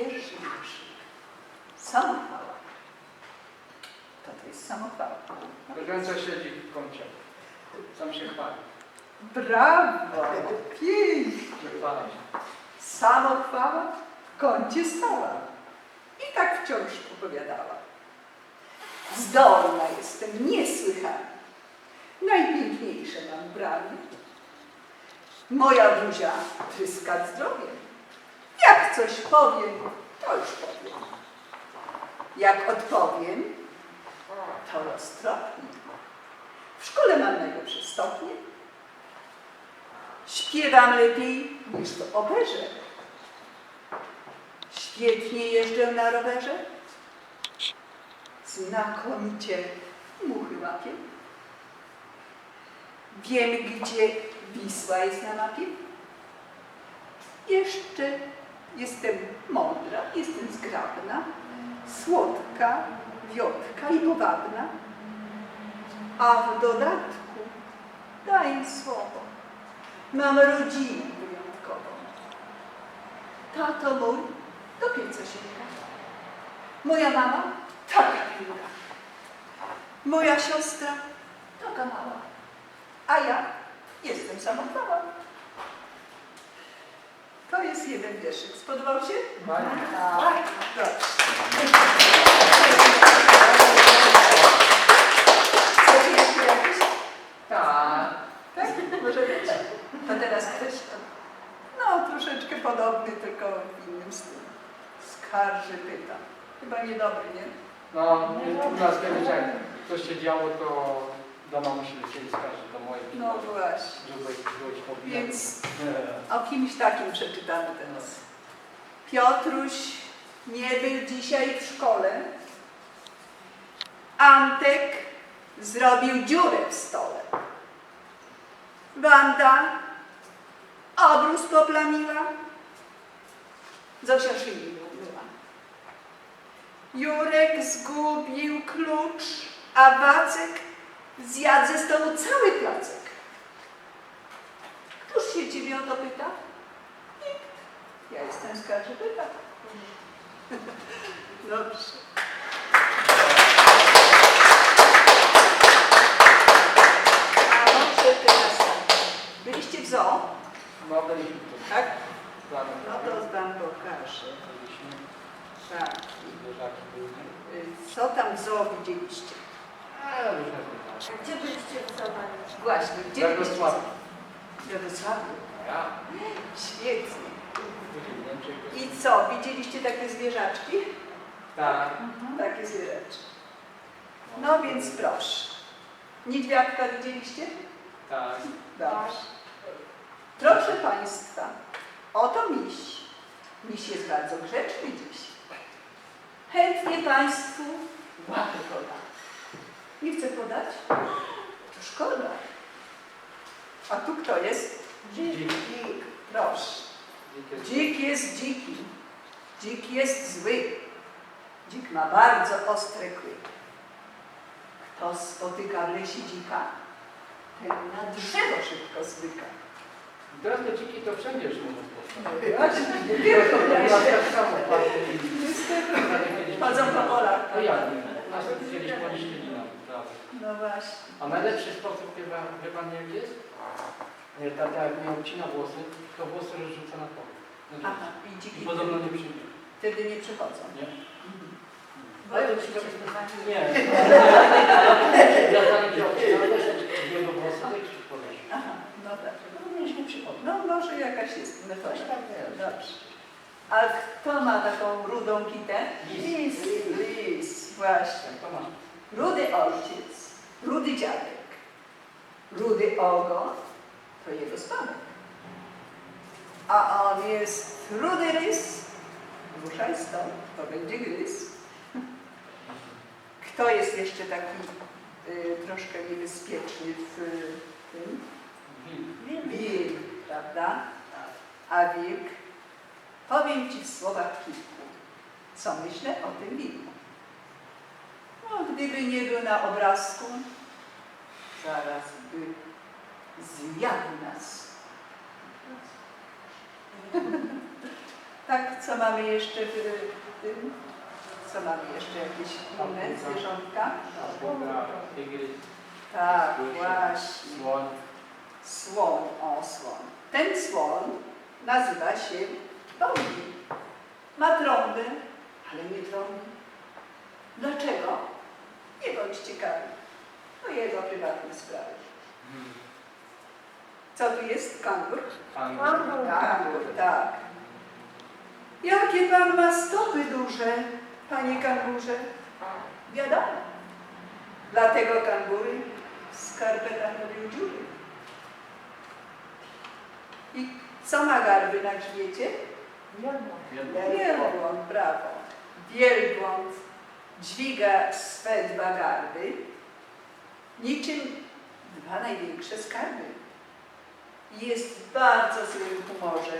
Pierwszy wiersz. Samochwała. To to jest samochwała. Leżąca siedzi w kącie. Sam się chwali. Brawo! Pięknie! Samochwała w kącie stała. I tak wciąż opowiadała. Zdolna jestem, niesłychanie. Najpiękniejsze mam branie. Moja buzia tryska zdrowiem. Jak coś powiem, to już powiem. Jak odpowiem, to roztropnie. W szkole mam najlepsze stopnie. Śpiewam lepiej niż w operze. Świetnie jeżdżę na rowerze. Znakomicie muchy łapię. Wiem, gdzie Wisła jest na mapie. Jeszcze jestem mądra, jestem zgrabna, słodka, wiotka i powabna. A w dodatku daję słowo. Mam rodzinę wyjątkową. Tato mój do pieca sięga. Moja mama taka piękna. Moja siostra taka mała. A ja jestem samochwała. To jest jeden wierszyk. Spodobał się? Tak. Proszę. Chcecie jeszcze jakiś? Tak. Tak? Może być. To teraz ktoś. No, troszeczkę podobny, tylko w innym stylu. Skarży pyta. Chyba niedobry, nie? No, u nas kiedyś jak coś się działo, to do lecieli skarży, do mojej. No właśnie. Byłeś. Więc o kimś takim przeczytamy teraz. Piotruś nie był dzisiaj w szkole. Antek zrobił dziurę w stole. Wanda obrus poplamiła. Zosia szyi nie umyła. Jurek zgubił klucz, a Wacek zjadł ze stołu cały placek. Któż się ciebie o to pyta? Nikt. Ja jestem skarżybyta. Dobrze. A może teraz tak. Byliście w zoo, No, byliśmy tak? No to wam pokażę. Tak. Co tam w zoo widzieliście? A, różne pytania. Gdzie byliście w Zawanie? Właśnie, gdzie We byliście? Wrocławiu. We Wrocławiu. Ja. Świetnie. Byli w Niemczech. I co, widzieliście takie zwierzaczki? Tak. Takie zwierzaczki. No więc proszę. Niedźwiadka widzieliście? Tak. Dobrze. Proszę Państwa, oto miś. Miś jest bardzo grzeczny dziś. Chętnie Państwu łapę poda. Nie chce podać? To szkoda. A tu kto jest? Dzik. Dzik. Proszę. Dzik jest dziki. Dzik jest zły. Dzik ma bardzo ostre kły. Kto spotyka w lesie dzika, ten na drzewo szybko zwyka. Teraz te dziki to wszędzie już mogą tylko w U nas lesie. Niestety. Chodzą po polach. No jak? Nas prawda. No właśnie. A najlepszy sposób, wie pan, wie pan jaki jest? Nie, tata jak miał ucina włosy, to włosy rozrzuca na pole. Aha, i dziki I podobno nie przyjdzie. wtedy nie przychodzą. Nie? Boją się wyzwania. Nie. Ja tam nie obcinał też jego włosy, tak się podejść. Aha, no tak. No nie, nie przychodzi. No może jakaś jest metoda. Coś tam jest. Dobrze. A kto ma taką rudą kitę? Lis. Lis, właśnie. To masz. Rudy ojciec, rudy dziadek, rudy ogon to jego spadek. A on jest rudy rys, ruszaj stąd, to będzie gryz. Kto jest jeszcze taki y, troszkę niebezpieczny w tym? Wilk. Wilk, prawda? A wilk, powiem Ci w słowach kilku, co myślę o tym wilku. Gdyby nie był na obrazku, zaraz by zjadł nas. Tak, co mamy jeszcze w w tym? Co mamy jeszcze? Jakieś inne zwierzątka? Tak, właśnie. słoń. Słoń, o słoń. Ten słoń nazywa się Bałwi. Ma trąbę, ale nie trąbi. Dlaczego? Nie bądź ciekawy. To jego prywatne sprawy. Co tu jest? Kangur? Kangur. Kangur, tak. Jakie pan ma stopy duże, panie kangurze? Wiadomo. Dlatego kangury w skarpetach robią dziury. I co ma garby na grzbiecie? Wielbłąd, brawo. Wielbłąd dźwiga swe dwa garby, niczym dwa największe skarby. Jest w bardzo złym humorze,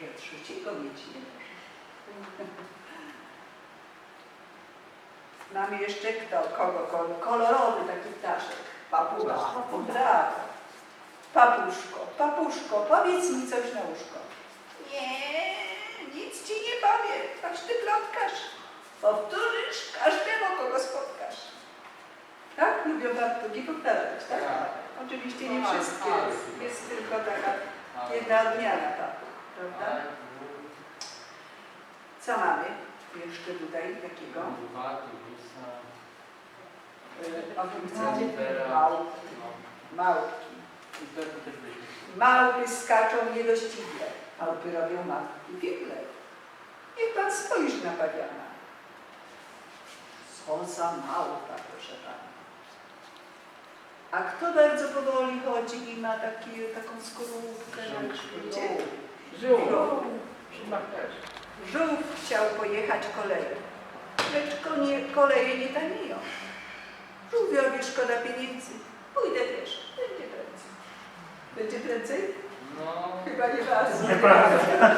że trzeciego mieć nie może. Mamy jeszcze kto? Kogo? Kol- Kolorowy taki ptaszek. Papuga. Brawo. Papuszko, papuszko, powiedz mi coś na łóżko. Nie, nic ci nie powiem, choć ty plotkarz. Powtórzysz każdemu, kogo spotkasz. Tak? Lubią papugi powtarzać, tak? Tak. Oczywiście nie Tak, wszystkie. Jest tylko taka jedna odmiana papug, prawda? Co mamy jeszcze tutaj takiego? Y, O tym No, chcecie? Małpki. no. Małpki. Małpy skaczą niedościgle. Małpy robią małpki figle. Niech pan spojrzy na pawiana. Za małpa, proszę pana. A kto bardzo powoli chodzi i ma taki, taką skorupkę na grzbiecie? Żółw. Też. Żółw chciał pojechać koleją, lecz konie, koleje nie tanieją. Żółwiowi szkoda pieniędzy. Pójdę też, będzie prędzej. Będzie prędzej? No. Chyba nie bardzo.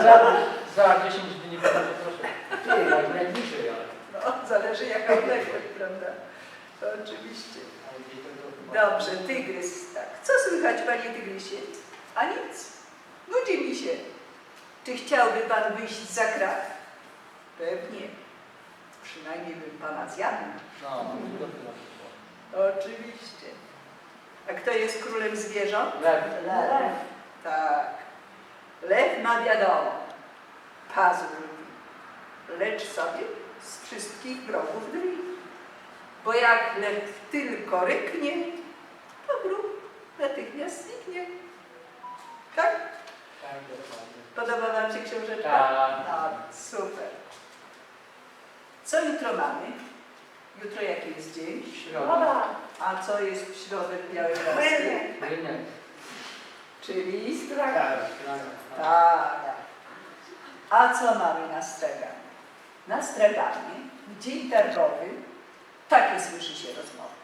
Za, za 10 dni nie będę proszę. Ty, jak zależy jaka odległość, prawda? To oczywiście. Dobrze, tygrys, tak. Co słychać, panie tygrysie? A nic. Nudzi mi się. Czy chciałby pan wyjść za krat? Pewnie. Przynajmniej bym pana zjadł. No. Oczywiście. A kto jest królem zwierząt? Lew. Lew. Tak. Lew ma wiadomo. Pazur. Lecz sobie z wszystkich wrogów drwi. Bo jak lew tylko ryknie, to wróg natychmiast zniknie. Tak? Tak, dokładnie. Podoba wam się książeczka? Tak. Tak, super. Co jutro mamy? Jutro jaki jest dzień? Środa. A co jest w środę w Białej Rosji? Czyli Tak, stragan. tak. Tak. A co mamy na straganie? Na straganie, w dzień targowy, takie słyszy się rozmowy.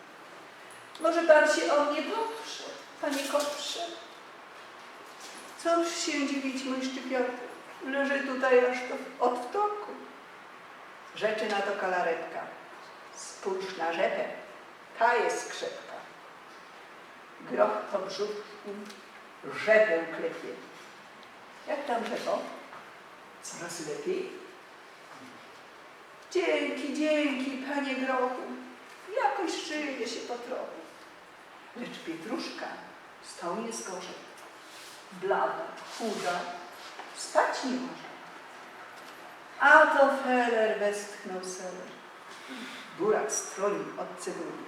Może pan się o mnie poprze, panie koprze? Cóż się dziwić, mój szczypiorku? Leży tutaj aż to od wtorku. Rzeczy na to kalaretka. Spójrz na rzepę, ta jest krzepka. Groch po brzuchu rzepę klepie. Jak tam rzepo? Coraz lepiej. Dzięki, dzięki, panie grochu. Jakoś żyje się po trochu. Lecz Pietruszka stał nie zgorzej. Blada, chuda, spać nie może. A to feller westchnął seler. Burak stroni od cebuli.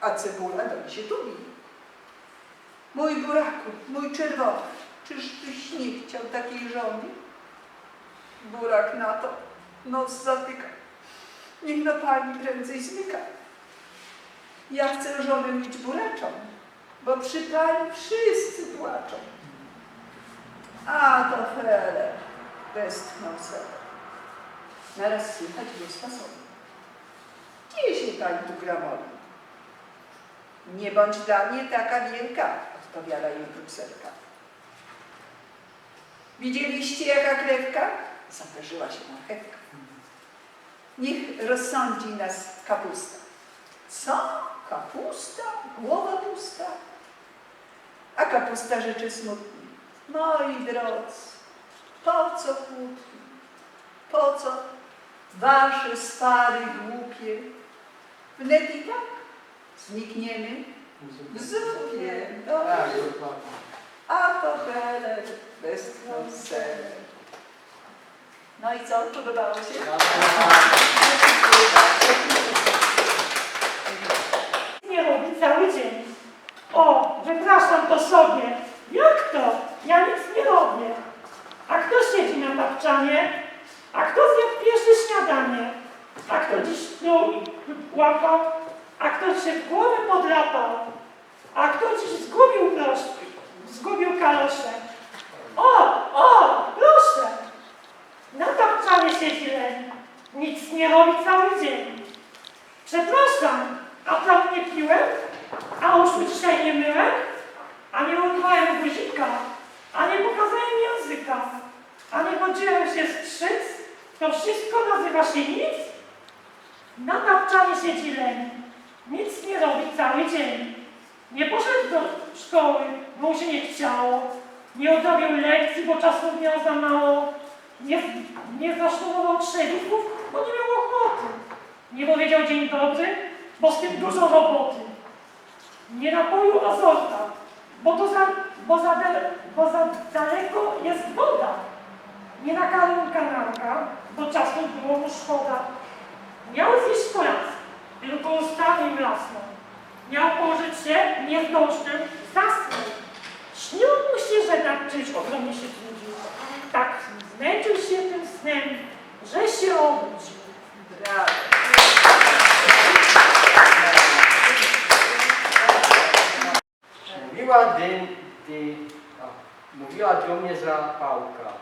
A cebula do się tuli. Mój buraku, mój czerwony, czyżbyś nie chciał takiej żony? Burak na to nos zatyka. Niech no pani prędzej zmyka. Ja chcę żonę mieć buraczą, bo przy pani wszyscy płaczą. A to fele, westchnął ser. Naraz słychać głos fasowy. Gdzie się pani tu gramoli? Nie bądź dla mnie taka wielka, odpowiada jej brukselka. Widzieliście jaka krewka? Zaperzyła się marchewka. Niech rozsądzi nas kapusta. Co? Kapusta? Głowa pusta? A kapusta rzeczy smutni. Moi drodzy, Po co kłótnie? Po co wasze spary głupie? Wnet i tak znikniemy w zupie. Tak, a to bele bez konsere. No i co, podobało się? nie robi cały dzień. O, wypraszam to sobie. Jak to? Ja nic nie robię. A kto siedzi na tapczanie? A kto zjadł pierwsze śniadanie? A kto dziś tu łapał? A kto się w głowę podrapał? A kto dziś zgubił prosz, zgubił kalosze? O, proszę! Na siedzi leń. Nic nie robi cały dzień. Przepraszam, a tam nie piłem? A uszu dzisiaj nie myłem? A nie umywałem guzika? A nie pokazałem języka? A nie chodziłem się strzyc? To wszystko nazywa się nic? Na tapczanie siedzi leń. Nic nie robi cały dzień. Nie poszedł do szkoły, bo mu się nie chciało. Nie odrobił lekcji, bo czasu miał za mało. Nie, nie zasznurował trzewików, bo nie miał ochoty. Nie powiedział dzień dobry, bo z tym dużo roboty. Nie napoił azorta, bo to za, bo za, bo za daleko jest woda. Nie nakarmił kanarka, bo czasu było mu szkoda. Miał zjeść kolację, tylko ustami mlasną. Miał położyć się, nie zdążył, zasnął. Śniło mu się, że nad czymś ogromnie się trudził. Tak zmęczył się tym snem, że się obudził. Brawo. Mówiła dym, dy, a, mówiła do mnie zapałka,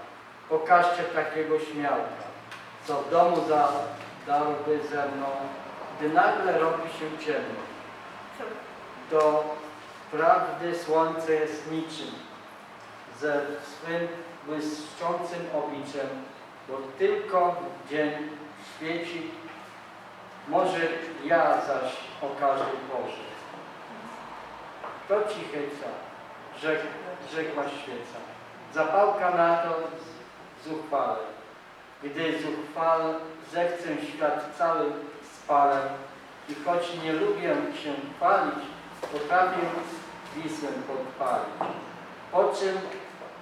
pokażcie takiego śmiałka, co w domu za darby ze mną, gdy nagle robi się ciemno. Do prawdy słońce jest niczym, ze swym błyszczącym obliczem, bo tylko dzień świeci, może ja zaś okażę Boże. To cichejca, rzek, rzekła świeca. Zapałka na to zuchwale. Gdy zuchwal zechcę świat cały spalę i choć nie lubię się chwalić, potrafię Wisłę podpalić. Po czym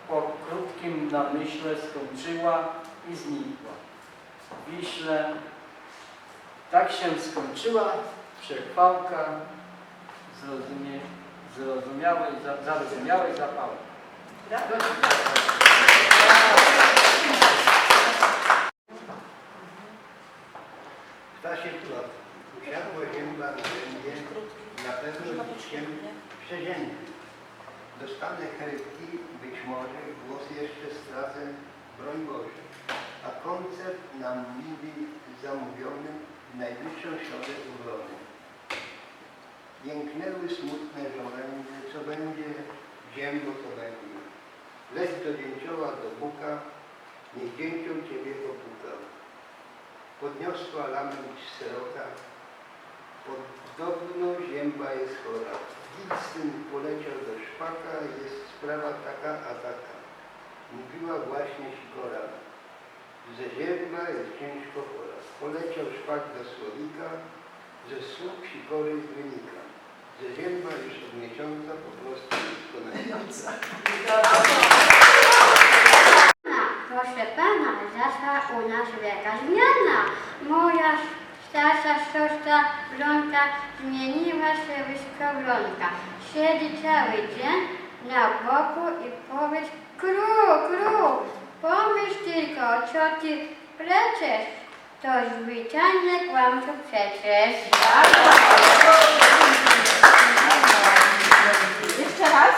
po krótkim namyśle skończyła i znikła. Wiśle tak się skończyła przechwałka zrozumie, zrozumiałej, za- zarozumiałej zapałki. Brawo. W czasie plot usiadła zięba na dębie na pewno liczkiem przezięty. Dostanę chrypki, być może głos jeszcze stracę, broń Boże. A koncert nam mówi zamówiony w najbliższą środę ubrony. Jęknęły smutne żołędzie, co będzie, ziembo co będzie. Leć do dzięcioła do Buka, niech dzięcioł Ciebie popuka. Podniosła lament syrota, podobno zięba jest chora. Widz syn poleciał do szpaka, jest sprawa taka a taka. Mówiła właśnie sikora, że zięba jest ciężko chora. Poleciał szpak do słowika, że słup sikory wynika, że zięba już od miesiąca po prostu jest konająca. Proszę pana, zaszła u nas wielka zmiana. Moja starsza siostra Bronka zmieniła się w skowronka. Siedzi cały dzień na boku i powiedz Król, król, pomyśl tylko, co ty pleciesz. To zwyczajne kłamstwo przecież. Jeszcze raz.